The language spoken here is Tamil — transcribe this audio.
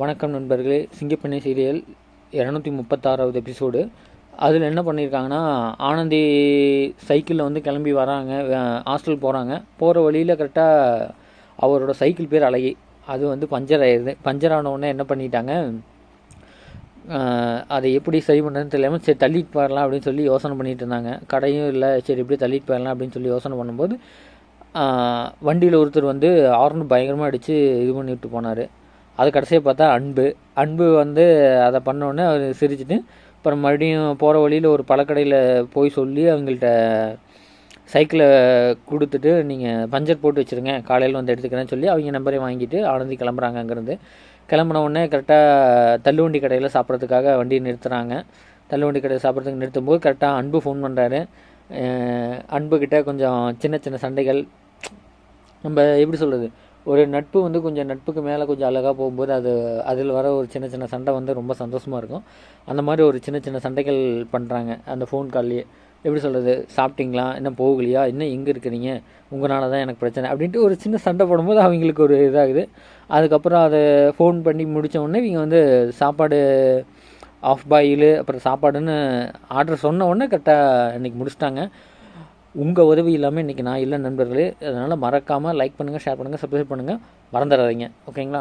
வணக்கம் நண்பர்களே. சிங்கப்பெண்ணை சீரியல் இரநூத்தி முப்பத்தாறாவது எபிசோடு. அதில் என்ன பண்ணியிருக்காங்கன்னா ஆனந்தி சைக்கிளில் வந்து கிளம்பி வராங்க. ஹாஸ்டல் போகிறாங்க போகிற வழியில் கரெக்டாக அவரோட சைக்கிள் பேர் அழகி. அது வந்து பஞ்சர் ஆயிடுது பஞ்சர் ஆனவுடனே என்ன பண்ணிட்டாங்க? அதை எப்படி சரி பண்ணுறதுன்னு தெரியாமல் சரி தள்ளிட்டு போயிடலாம் அப்படின்னு சொல்லி யோசனை பண்ணிட்டு இருந்தாங்க. கடையும் இல்லை. சரி எப்படி தள்ளிட்டு போயிடலாம் அப்படின்னு சொல்லி யோசனை பண்ணும்போது வண்டியில் ஒருத்தர் வந்து ஹார்ன் பயங்கரமாக அடித்து இது பண்ணிவிட்டு போனார். அது கடைசியாக பார்த்தா அன்பு. அன்பு வந்து அதை பண்ணோன்னே அவர் சிரிச்சிட்டு அப்புறம் மறுபடியும் போகிற வழியில் ஒரு பழக்கடையில் போய் சொல்லி அவங்கள்ட்ட சைக்கிளை கொடுத்துட்டு நீங்கள் பஞ்சர் போட்டு வச்சுருங்க காலையில் வந்து எடுத்துக்கிறேன்னு சொல்லி அவங்க நம்பரையும் வாங்கிட்டு ஆனந்தி கிளம்புறாங்க அங்கேருந்து கிளம்புன உடனே கரெக்டாக தள்ளுவண்டி கடையில் சாப்பிட்றதுக்காக வண்டியை நிறுத்துகிறாங்க தள்ளுவண்டி கடையில் சாப்பிட்றதுக்கு நிறுத்தும்போது கரெக்டாக அன்பு ஃபோன் பண்ணுறாரு அன்புக்கிட்ட கொஞ்சம் சின்ன சின்ன சண்டைகள். நம்ம எப்படி சொல்கிறது ஒரு நட்பு வந்து கொஞ்சம் நட்புக்கு மேலே கொஞ்சம் அழகாக போகும்போது அது அதில் வர ஒரு சின்ன சின்ன சண்டை வந்து ரொம்ப சந்தோஷமாக இருக்கும். அந்த மாதிரி ஒரு சின்ன சின்ன சண்டைகள் பண்ணுறாங்க அந்த ஃபோன் கால்லையே எப்படி சொல்கிறது சாப்பிட்டீங்களா? இன்னும் போகலையா? இன்னும் எங்கே இருக்கிறீங்க? உங்களால தான் எனக்கு பிரச்சனை அப்படின்ட்டு ஒரு சின்ன சண்டை போடும்போது அவங்களுக்கு ஒரு இதாகுது. அதுக்கப்புறம் அதை ஃபோன் பண்ணி முடித்தோடனே இவங்க வந்து சாப்பாடு ஆஃப் பாயில் அப்புறம் சாப்பாடுன்னு ஆர்டர் சொன்ன உடனே கரெக்டாக இன்றைக்கி முடிச்சிட்டாங்க. உங்கள் உதவி இல்லாமல் இன்றைக்கி நான் இல்லை நண்பர்களே அதனால் மறக்காமல் லைக் பண்ணுங்கள் ஷேர் பண்ணுங்கள் சப்ஸ்கிரைப் பண்ணுங்கள் மறந்துடாதீங்க. ஓகேங்களா